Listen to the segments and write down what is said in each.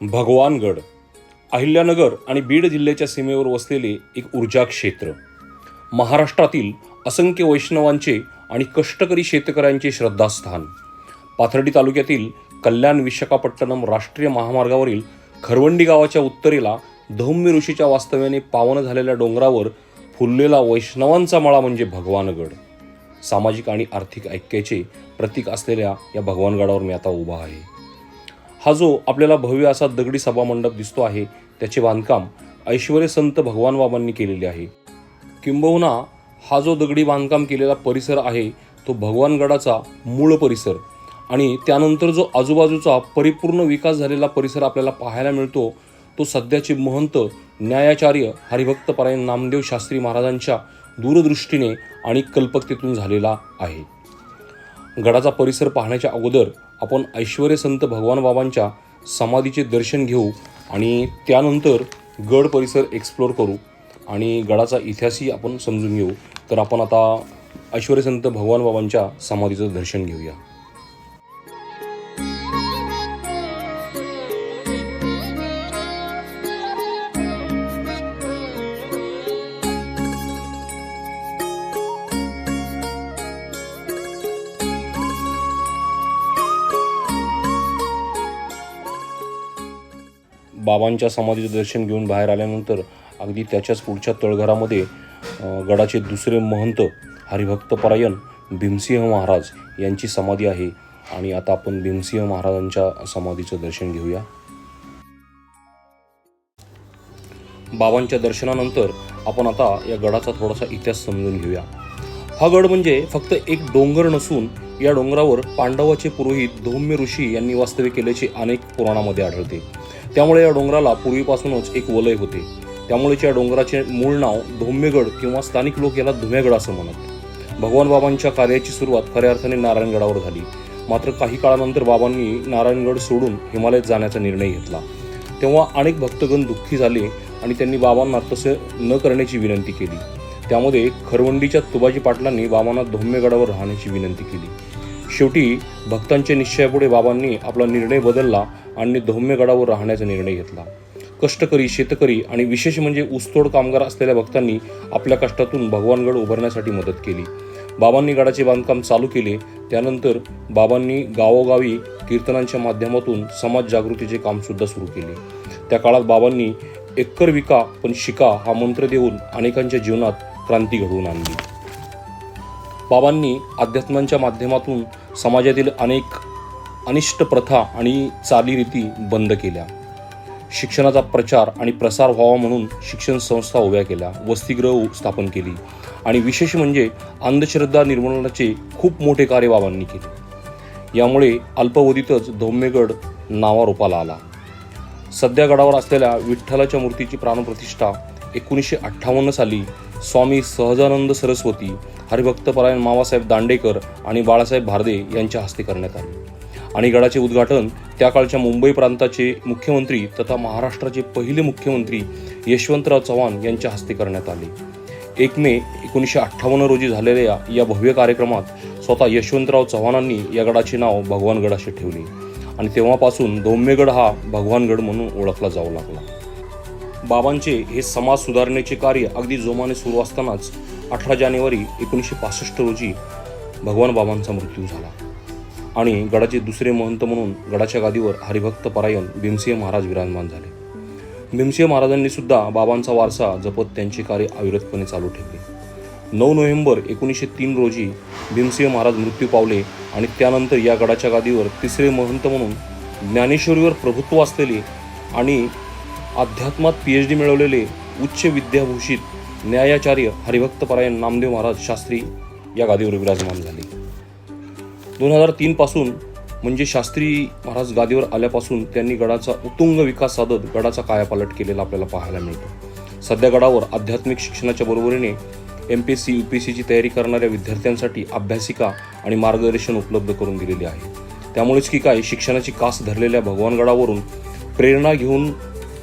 भगवानगड अहिल्यानगर आणि बीड जिल्ह्याच्या सीमेवर वसलेले एक ऊर्जा क्षेत्र. महाराष्ट्रातील असंख्य वैष्णवांचे आणि कष्टकरी शेतकऱ्यांचे श्रद्धास्थान. पाथर्डी तालुक्यातील कल्याण विशाखापट्टणम राष्ट्रीय महामार्गावरील खरवंडी गावाच्या उत्तरेला धौम्य ऋषीच्या वास्तव्याने पावन झालेल्या डोंगरावर फुललेला वैष्णवांचा मळा म्हणजे भगवानगड. सामाजिक आणि आर्थिक ऐक्याचे प्रतीक असलेल्या या भगवानगडावर मी आता उभा आहे. हा जो आपल्याला भव्य असा दगडी सभामंडप दिसतो आहे त्याचे बांधकाम ऐश्वर्य संत भगवान बाबांनी केलेले आहे. किंबहुना हा जो दगडी बांधकाम केलेला परिसर आहे तो भगवानगडाचा मूळ परिसर. आणि त्यानंतर जो आजूबाजूचा परिपूर्ण विकास झालेला परिसर आपल्याला पाहायला मिळतो तो सध्याचे महंत न्यायाचार्य हरिभक्तपरायण नामदेव शास्त्री महाराजांच्या दूरदृष्टीने आणि कल्पकतेतून झालेला आहे. गडाचा परिसर पाहण्याच्या अगोदर आपण ऐश्वर्य संत भगवान बाबांच्या समाधीचे दर्शन घेऊ आणि त्यानंतर गड परिसर एक्सप्लोर करू आणि गडाचा इतिहासही आपण समजून घेऊ. तर आपण आता ऐश्वर्य संत भगवान बाबांच्या समाधीचं दर्शन घेऊया. बाबांच्या समाधीचं दर्शन घेऊन बाहेर आल्यानंतर अगदी त्याच्याच पुढच्या तळघरामध्ये गडाचे दुसरे महंत हरिभक्तपरायण भीमसिंह महाराज यांची समाधी आहे आणि आता आपण भीमसिंह महाराजांच्या समाधीचं दर्शन घेऊया. बाबांच्या दर्शनानंतर आपण आता या गडाचा थोडासा इतिहास समजून घेऊया. हा गड म्हणजे फक्त एक डोंगर नसून या डोंगरावर पांडवाचे पुरोहित धौम्य ऋषी यांनी वास्तव्य केल्याचे अनेक पुराणामध्ये आढळते. त्यामुळे या डोंगराला पूर्वीपासूनच एक वलय होते. त्यामुळेच या डोंगराचे मूळ नाव धौम्यगड किंवा स्थानिक लोक याला धुम्यागड असं म्हणत भगवान बाबांच्या कार्याची सुरुवात खऱ्या अर्थाने नारायणगडावर झाली. मात्र काही काळानंतर बाबांनी नारायणगड सोडून हिमालयात जाण्याचा निर्णय घेतला. तेव्हा अनेक भक्तगण दुःखी झाले आणि त्यांनी बाबांना तसे न करण्याची विनंती केली. त्यामध्ये खरवंडीच्या तुबाजी पाटलांनी बाबांना धौम्यगडावर राहण्याची विनंती केली. शेवटी भक्तांच्या निश्चयापुढे बाबांनी आपला निर्णय बदलला आणि धौम्यगडावर राहण्याचा निर्णय घेतला. कष्टकरी शेतकरी आणि विशेष म्हणजे ऊसतोड कामगार असलेल्या भक्तांनी आपल्या कष्टातून भगवानगड उभारण्यासाठी मदत केली. बाबांनी गडाचे बांधकाम चालू केले. त्यानंतर बाबांनी गावोगावी कीर्तनांच्या माध्यमातून समाज जागृतीचे कामसुद्धा सुरू केले. त्या काळात बाबांनी एक्कर विका पण शिका हा मंत्र देऊन अनेकांच्या जीवनात क्रांती घडवून आणली. बाबांनी अध्यात्मांच्या माध्यमातून समाजातील अनेक अनिष्ट प्रथा आणि चालीरीती बंद केल्या. शिक्षणाचा प्रचार आणि प्रसार व्हावा म्हणून शिक्षण संस्था उभ्या केल्या वसतिगृह स्थापन केली आणि विशेष म्हणजे अंधश्रद्धा निर्मूलनाचे खूप मोठे कार्य बाबांनी केले. यामुळे अल्पावधीतच धौम्यगड नावारोपाला आला. सध्या गडावर असलेल्या विठ्ठलाच्या मूर्तीची प्राणप्रतिष्ठा एकोणीसशे अठ्ठावन्न साली स्वामी सहजानंद सरस्वती हरिभक्तपरायण मामासाहेब दांडेकर आणि बाळासाहेब भारदे यांच्या हस्ते करण्यात आले. आणि गडाचे उद्घाटन त्या काळच्या मुंबई प्रांताचे मुख्यमंत्री तथा महाराष्ट्राचे पहिले मुख्यमंत्री यशवंतराव चव्हाण यांच्या हस्ते करण्यात आले. एक मे एकोणीसशे अठ्ठावन्न रोजी झालेल्या या भव्य कार्यक्रमात स्वतः यशवंतराव चव्हाणांनी या गडाचे नाव भगवानगड असे ठेवले. आणि तेव्हापासून धौम्यगड हा भगवानगड म्हणून ओळखला जाऊ लागला. बाबांचे हे समाज सुधारणेचे कार्य अगदी जोमाने सुरू असतानाच अठरा जानेवारी एकोणीसशे पासष्ट रोजी भगवान बाबांचा मृत्यू झाला. आणि गडाचे दुसरे महंत म्हणून गडाच्या गादीवर हरिभक्त परायण भीमसिंह महाराज विराजमान झाले. भीमसिंह महाराजांनी सुद्धा बाबांचा वारसा जपत त्यांचे कार्य अविरतपणे चालू ठेवले. नऊ नोव्हेंबर एकोणीसशे तीन रोजी भीमसिंह महाराज मृत्यू पावले आणि त्यानंतर या गडाच्या गादीवर तिसरे महंत म्हणून ज्ञानेश्वरीवर प्रभुत्व असलेले आणि अध्यात्मात पी एच डी मिळवलेले उच्च विद्याभूषित न्यायाचार्य हरिभक्तपरायण नामदेव महाराज शास्त्री या गादीवर विराजमान झाले. दोन हजार तीनपासून म्हणजे शास्त्री महाराज गादीवर आल्यापासून त्यांनी गडाचा उत्तुंग विकास साधत गडाचा कायापालट केलेला आपल्याला पाहायला मिळतो. सध्या गडावर आध्यात्मिक शिक्षणाच्या बरोबरीने M P S C U P S सीची तयारी करणाऱ्या विद्यार्थ्यांसाठी अभ्यासिका आणि मार्गदर्शन उपलब्ध करून दिलेले आहे. त्यामुळेच की काय शिक्षणाची कास धरलेल्या भगवानगडावरून प्रेरणा घेऊन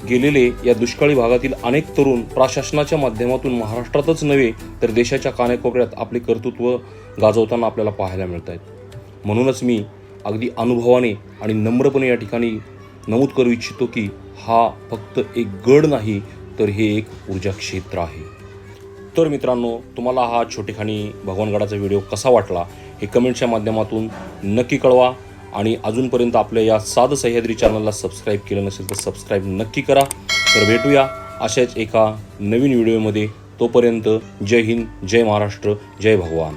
गेलेले या दुष्काळी भागातील अनेक तरुण प्रशासनाच्या माध्यमातून महाराष्ट्रातच नव्हे तर देशाच्या कानेकोपऱ्यात आपले कर्तृत्व गाजवताना आपल्याला पाहायला मिळत आहेत म्हणूनच मी अगदी अनुभवाने आणि नम्रपणे या ठिकाणी नमूद करू इच्छितो की हा फक्त एक गड नाही तर हे एक ऊर्जा क्षेत्र आहे. तर मित्रांनो तुम्हाला हा छोटेखानी भगवानगडाचा व्हिडिओ कसा वाटला हे कमेंटच्या माध्यमातून नक्की कळवा. आणि अजूनपर्यंत आपल्या या साध सह्याद्री चॅनलला सबस्क्राईब केलं नसेल तर सबस्क्राईब नक्की करा. तर भेटूया अशाच एका नवीन व्हिडिओमध्ये तोपर्यंत जय हिंद जय महाराष्ट्र जय भगवान.